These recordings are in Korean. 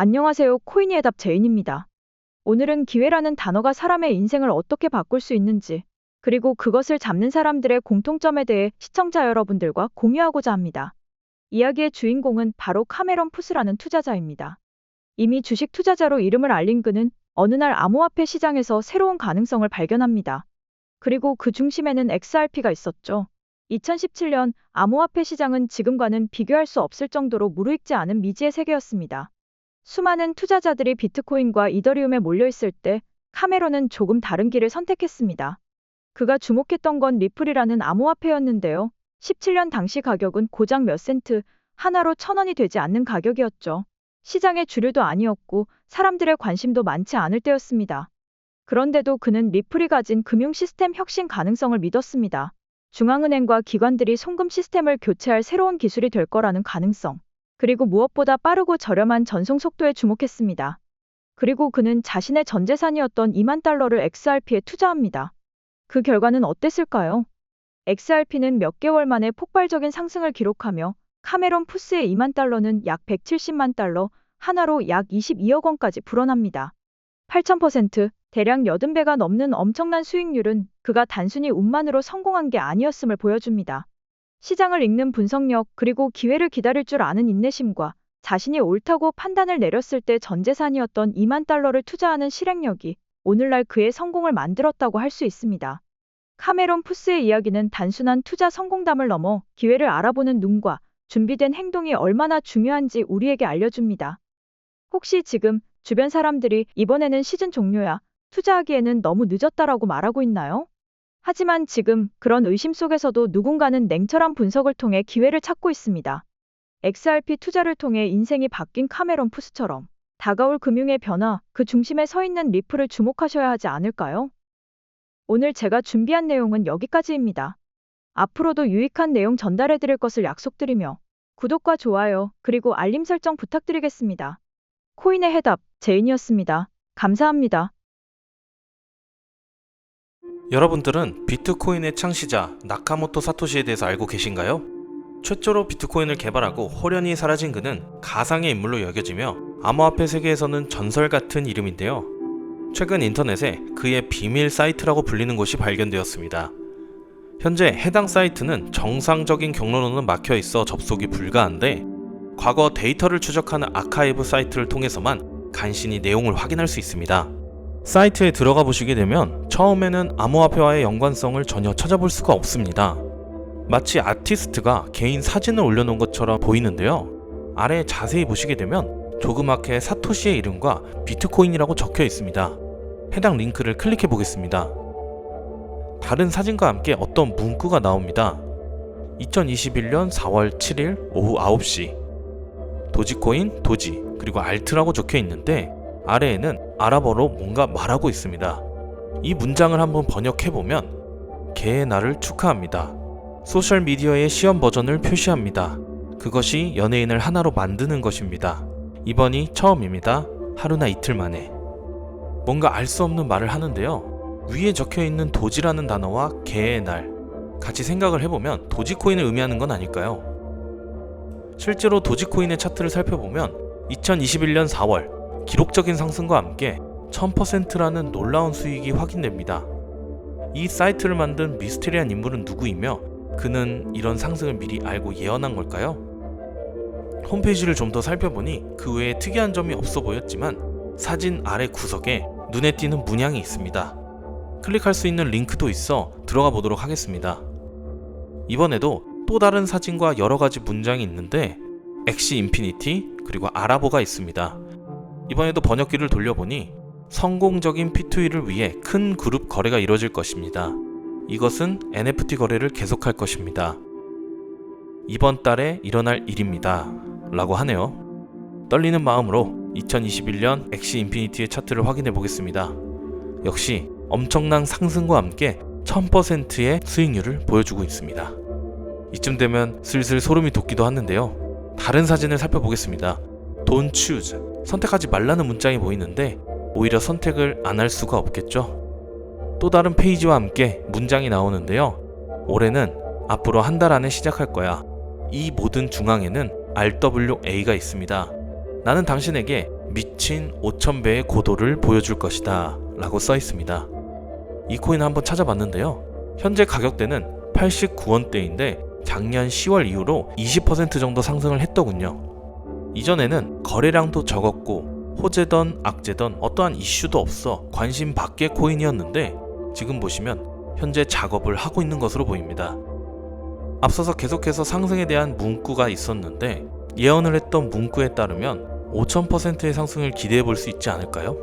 안녕하세요. 코인의 답 제인입니다. 오늘은 기회라는 단어가 사람의 인생을 어떻게 바꿀 수 있는지, 그리고 그것을 잡는 사람들의 공통점에 대해 시청자 여러분들과 공유하고자 합니다. 이야기의 주인공은 바로 카메론 푸스라는 투자자입니다. 이미 주식 투자자로 이름을 알린 그는 어느 날 암호화폐 시장에서 새로운 가능성을 발견합니다. 그리고 그 중심에는 XRP가 있었죠. 2017년 암호화폐 시장은 지금과는 비교할 수 없을 정도로 무르익지 않은 미지의 세계였습니다. 수많은 투자자들이 비트코인과 이더리움에 몰려있을 때 카메론은 조금 다른 길을 선택했습니다. 그가 주목했던 건 리플이라는 암호화폐였는데요. 17년 당시 가격은 고작 몇 센트, 하나로 천 원이 되지 않는 가격이었죠. 시장의 주류도 아니었고 사람들의 관심도 많지 않을 때였습니다. 그런데도 그는 리플이 가진 금융 시스템 혁신 가능성을 믿었습니다. 중앙은행과 기관들이 송금 시스템을 교체할 새로운 기술이 될 거라는 가능성. 그리고 무엇보다 빠르고 저렴한 전송 속도에 주목했습니다. 그리고 그는 자신의 전 재산이었던 2만 달러를 XRP에 투자합니다. 그 결과는 어땠을까요? XRP는 몇 개월 만에 폭발적인 상승을 기록하며 카메론 푸스의 2만 달러는 약 170만 달러, 하나로 약 22억 원까지 불어납니다. 8,000% 대략 80배가 넘는 엄청난 수익률은 그가 단순히 운만으로 성공한 게 아니었음을 보여줍니다. 시장을 읽는 분석력 그리고 기회를 기다릴 줄 아는 인내심과 자신이 옳다고 판단을 내렸을 때 전 재산이었던 2만 달러를 투자하는 실행력이 오늘날 그의 성공을 만들었다고 할 수 있습니다. 카메론 푸스의 이야기는 단순한 투자 성공담을 넘어 기회를 알아보는 눈과 준비된 행동이 얼마나 중요한지 우리에게 알려줍니다. 혹시 지금 주변 사람들이 이번에는 시즌 종료야, 투자하기에는 너무 늦었다라고 말하고 있나요? 하지만 지금 그런 의심 속에서도 누군가는 냉철한 분석을 통해 기회를 찾고 있습니다. XRP 투자를 통해 인생이 바뀐 카메론 푸스처럼 다가올 금융의 변화, 그 중심에 서 있는 리플을 주목하셔야 하지 않을까요? 오늘 제가 준비한 내용은 여기까지입니다. 앞으로도 유익한 내용 전달해 드릴 것을 약속드리며 구독과 좋아요, 그리고 알림 설정 부탁드리겠습니다. 코인의 해답, 제인이었습니다. 감사합니다. 여러분들은 비트코인의 창시자 나카모토 사토시에 대해서 알고 계신가요? 최초로 비트코인을 개발하고 호련히 사라진 그는 가상의 인물로 여겨지며 암호화폐 세계에서는 전설 같은 이름인데요. 최근 인터넷에 그의 비밀 사이트라고 불리는 곳이 발견되었습니다. 현재 해당 사이트는 정상적인 경로로는 막혀 있어 접속이 불가한데 과거 데이터를 추적하는 아카이브 사이트를 통해서만 간신히 내용을 확인할 수 있습니다. 사이트에 들어가 보시게 되면 처음에는 암호화폐와의 연관성을 전혀 찾아볼 수가 없습니다. 마치 아티스트가 개인 사진을 올려놓은 것처럼 보이는데요. 아래 자세히 보시게 되면 조그맣게 사토시의 이름과 비트코인이라고 적혀 있습니다. 해당 링크를 클릭해 보겠습니다. 다른 사진과 함께 어떤 문구가 나옵니다. 2021년 4월 7일 오후 9시 도지코인, 도지, 그리고 알트라고 적혀 있는데 아래에는 아랍어로 뭔가 말하고 있습니다. 이 문장을 한번 번역해 보면 개의 날을 축하합니다. 소셜 미디어의 시험 버전을 표시합니다. 그것이 연예인을 하나로 만드는 것입니다. 이번이 처음입니다. 하루나 이틀 만에. 뭔가 알 수 없는 말을 하는데요. 위에 적혀 있는 도지라는 단어와 개의 날. 같이 생각을 해보면 도지코인을 의미하는 건 아닐까요? 실제로 도지코인의 차트를 살펴보면 2021년 4월 기록적인 상승과 함께 1000%라는 놀라운 수익이 확인됩니다. 이 사이트를 만든 미스테리한 인물은 누구이며 그는 이런 상승을 미리 알고 예언한 걸까요? 홈페이지를 좀 더 살펴보니 그 외에 특이한 점이 없어 보였지만 사진 아래 구석에 눈에 띄는 문양이 있습니다. 클릭할 수 있는 링크도 있어 들어가 보도록 하겠습니다. 이번에도 또 다른 사진과 여러 가지 문장이 있는데 엑시 인피니티 그리고 아라보가 있습니다. 이번에도 번역기를 돌려보니 성공적인 P2E를 위해 큰 그룹 거래가 이뤄질 것입니다. 이것은 NFT 거래를 계속할 것입니다. 이번 달에 일어날 일입니다. 라고 하네요. 떨리는 마음으로 2021년 엑시 인피니티의 차트를 확인해 보겠습니다. 역시 엄청난 상승과 함께 1000%의 수익률을 보여주고 있습니다. 이쯤 되면 슬슬 소름이 돋기도 하는데요. 다른 사진을 살펴보겠습니다. Don't choose. 선택하지 말라는 문장이 보이는데 오히려 선택을 안 할 수가 없겠죠. 또 다른 페이지와 함께 문장이 나오는데요. 올해는 앞으로 한 달 안에 시작할 거야. 이 모든 중앙에는 RWA가 있습니다. 나는 당신에게 미친 5,000배의 고도를 보여줄 것이다. 라고 써 있습니다. 이 코인 한번 찾아봤는데요. 현재 가격대는 89원대인데 작년 10월 이후로 20% 정도 상승을 했더군요. 이전에는 거래량도 적었고 호재던 악재던 어떠한 이슈도 없어 관심 밖의 코인이었는데 지금 보시면 현재 작업을 하고 있는 것으로 보입니다. 앞서서 계속해서 상승에 대한 문구가 있었는데 예언을 했던 문구에 따르면 5000%의 상승을 기대해 볼 수 있지 않을까요?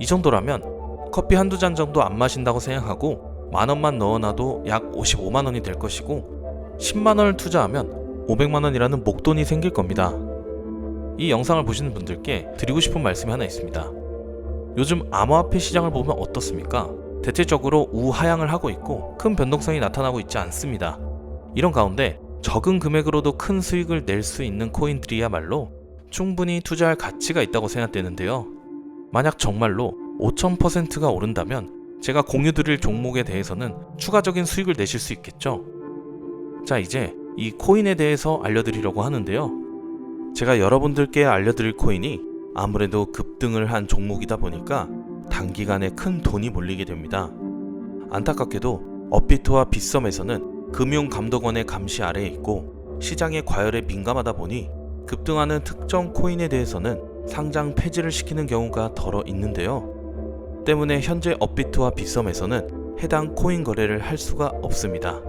이 정도라면 커피 한두 잔 정도 안 마신다고 생각하고 만 원만 넣어놔도 약 55만 원이 될 것이고 10만 원을 투자하면 500만 원이라는 목돈이 생길 겁니다. 이 영상을 보시는 분들께 드리고 싶은 말씀이 하나 있습니다. 요즘 암호화폐 시장을 보면 어떻습니까? 대체적으로 우하향을 하고 있고 큰 변동성이 나타나고 있지 않습니다. 이런 가운데 적은 금액으로도 큰 수익을 낼 수 있는 코인들이야말로 충분히 투자할 가치가 있다고 생각되는데요. 만약 정말로 5000%가 오른다면 제가 공유 드릴 종목에 대해서는 추가적인 수익을 내실 수 있겠죠. 자, 이제 이 코인에 대해서 알려드리려고 하는데요. 제가 여러분들께 알려드릴 코인이 아무래도 급등을 한 종목이다 보니까 단기간에 큰 돈이 몰리게 됩니다. 안타깝게도 업비트와 빗썸에서는 금융감독원의 감시 아래에 있고 시장의 과열에 민감하다 보니 급등하는 특정 코인에 대해서는 상장 폐지를 시키는 경우가 덜어 있는데요. 때문에 현재 업비트와 빗썸에서는 해당 코인 거래를 할 수가 없습니다.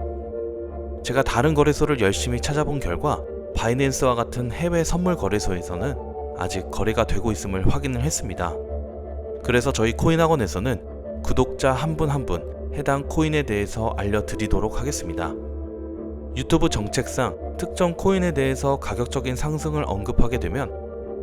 제가 다른 거래소를 열심히 찾아본 결과 바이낸스와 같은 해외 선물 거래소에서는 아직 거래가 되고 있음을 확인을 했습니다. 그래서 저희 코인학원에서는 구독자 한 분 한 분 해당 코인에 대해서 알려드리도록 하겠습니다. 유튜브 정책상 특정 코인에 대해서 가격적인 상승을 언급하게 되면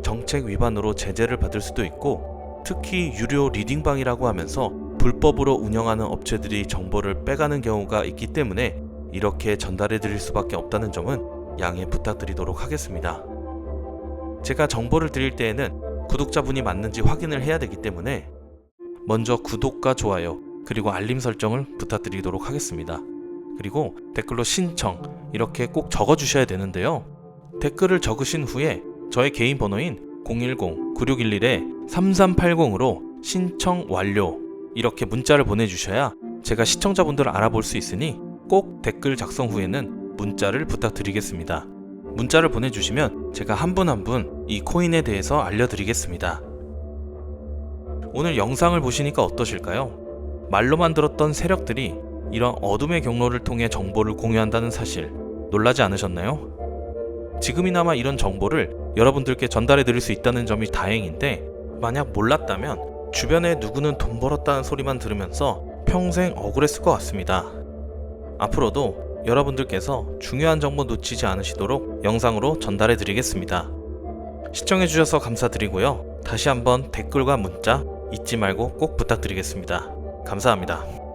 정책 위반으로 제재를 받을 수도 있고 특히 유료 리딩방이라고 하면서 불법으로 운영하는 업체들이 정보를 빼가는 경우가 있기 때문에 이렇게 전달해 드릴 수밖에 없다는 점은 양해 부탁드리도록 하겠습니다. 제가 정보를 드릴 때에는 구독자분이 맞는지 확인을 해야 되기 때문에 먼저 구독과 좋아요 그리고 알림 설정을 부탁드리도록 하겠습니다. 그리고 댓글로 신청 이렇게 꼭 적어 주셔야 되는데요. 댓글을 적으신 후에 저의 개인 번호인 010-9611-3380으로 신청 완료 이렇게 문자를 보내주셔야 제가 시청자분들을 알아볼 수 있으니 꼭 댓글 작성 후에는 문자를 부탁드리겠습니다. 문자를 보내주시면 제가 한 분 한 분 이 코인에 대해서 알려드리겠습니다. 오늘 영상을 보시니까 어떠실까요? 말로만 들었던 세력들이 이런 어둠의 경로를 통해 정보를 공유한다는 사실 놀라지 않으셨나요? 지금이나마 이런 정보를 여러분들께 전달해 드릴 수 있다는 점이 다행인데 만약 몰랐다면 주변에 누구는 돈 벌었다는 소리만 들으면서 평생 억울했을 것 같습니다. 앞으로도 여러분들께서 중요한 정보 놓치지 않으시도록 영상으로 전달해 드리겠습니다. 시청해 주셔서 감사드리고요. 다시 한번 댓글과 문자 잊지 말고 꼭 부탁드리겠습니다. 감사합니다.